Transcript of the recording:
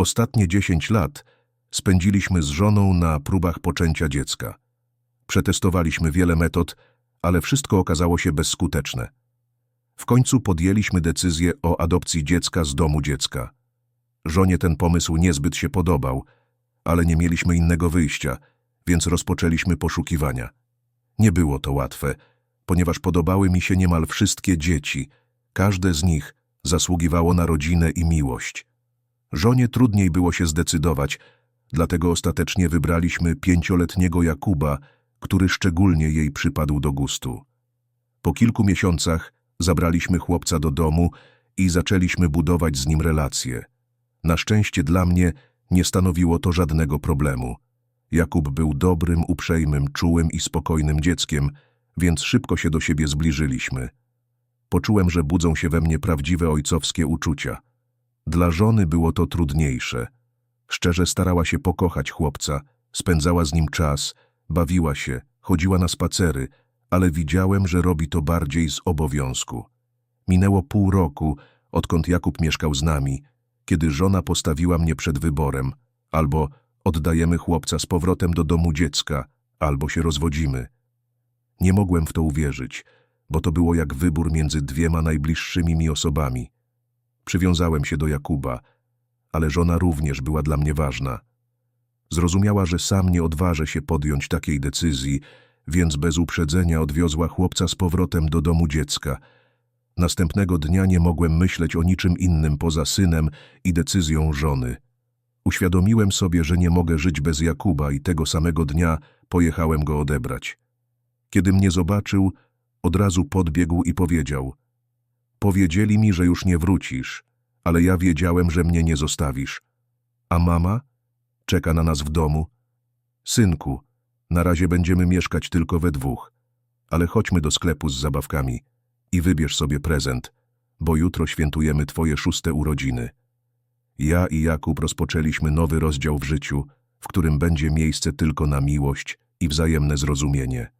Ostatnie dziesięć lat spędziliśmy z żoną na próbach poczęcia dziecka. Przetestowaliśmy wiele metod, ale wszystko okazało się bezskuteczne. W końcu podjęliśmy decyzję o adopcji dziecka z domu dziecka. Żonie ten pomysł niezbyt się podobał, ale nie mieliśmy innego wyjścia, więc rozpoczęliśmy poszukiwania. Nie było to łatwe, ponieważ podobały mi się niemal wszystkie dzieci. Każde z nich zasługiwało na rodzinę i miłość. Żonie trudniej było się zdecydować, dlatego ostatecznie wybraliśmy pięcioletniego Jakuba, który szczególnie jej przypadł do gustu. Po kilku miesiącach zabraliśmy chłopca do domu i zaczęliśmy budować z nim relacje. Na szczęście dla mnie nie stanowiło to żadnego problemu. Jakub był dobrym, uprzejmym, czułym i spokojnym dzieckiem, więc szybko się do siebie zbliżyliśmy. Poczułem, że budzą się we mnie prawdziwe ojcowskie uczucia. Dla żony było to trudniejsze. Szczerze starała się pokochać chłopca, spędzała z nim czas, bawiła się, chodziła na spacery, ale widziałem, że robi to bardziej z obowiązku. Minęło pół roku, odkąd Jakub mieszkał z nami, kiedy żona postawiła mnie przed wyborem albo oddajemy chłopca z powrotem do domu dziecka, albo się rozwodzimy. Nie mogłem w to uwierzyć, bo to było jak wybór między dwiema najbliższymi mi osobami. Przywiązałem się do Jakuba, ale żona również była dla mnie ważna. Zrozumiała, że sam nie odważę się podjąć takiej decyzji, więc bez uprzedzenia odwiozła chłopca z powrotem do domu dziecka. Następnego dnia nie mogłem myśleć o niczym innym poza synem i decyzją żony. Uświadomiłem sobie, że nie mogę żyć bez Jakuba i tego samego dnia pojechałem go odebrać. Kiedy mnie zobaczył, od razu podbiegł i powiedział: Powiedzieli mi, że już nie wrócisz, ale ja wiedziałem, że mnie nie zostawisz. A mama? Czeka na nas w domu. Synku, na razie będziemy mieszkać tylko we dwóch, ale chodźmy do sklepu z zabawkami i wybierz sobie prezent, bo jutro świętujemy twoje szóste urodziny. Ja i Jakub rozpoczęliśmy nowy rozdział w życiu, w którym będzie miejsce tylko na miłość i wzajemne zrozumienie.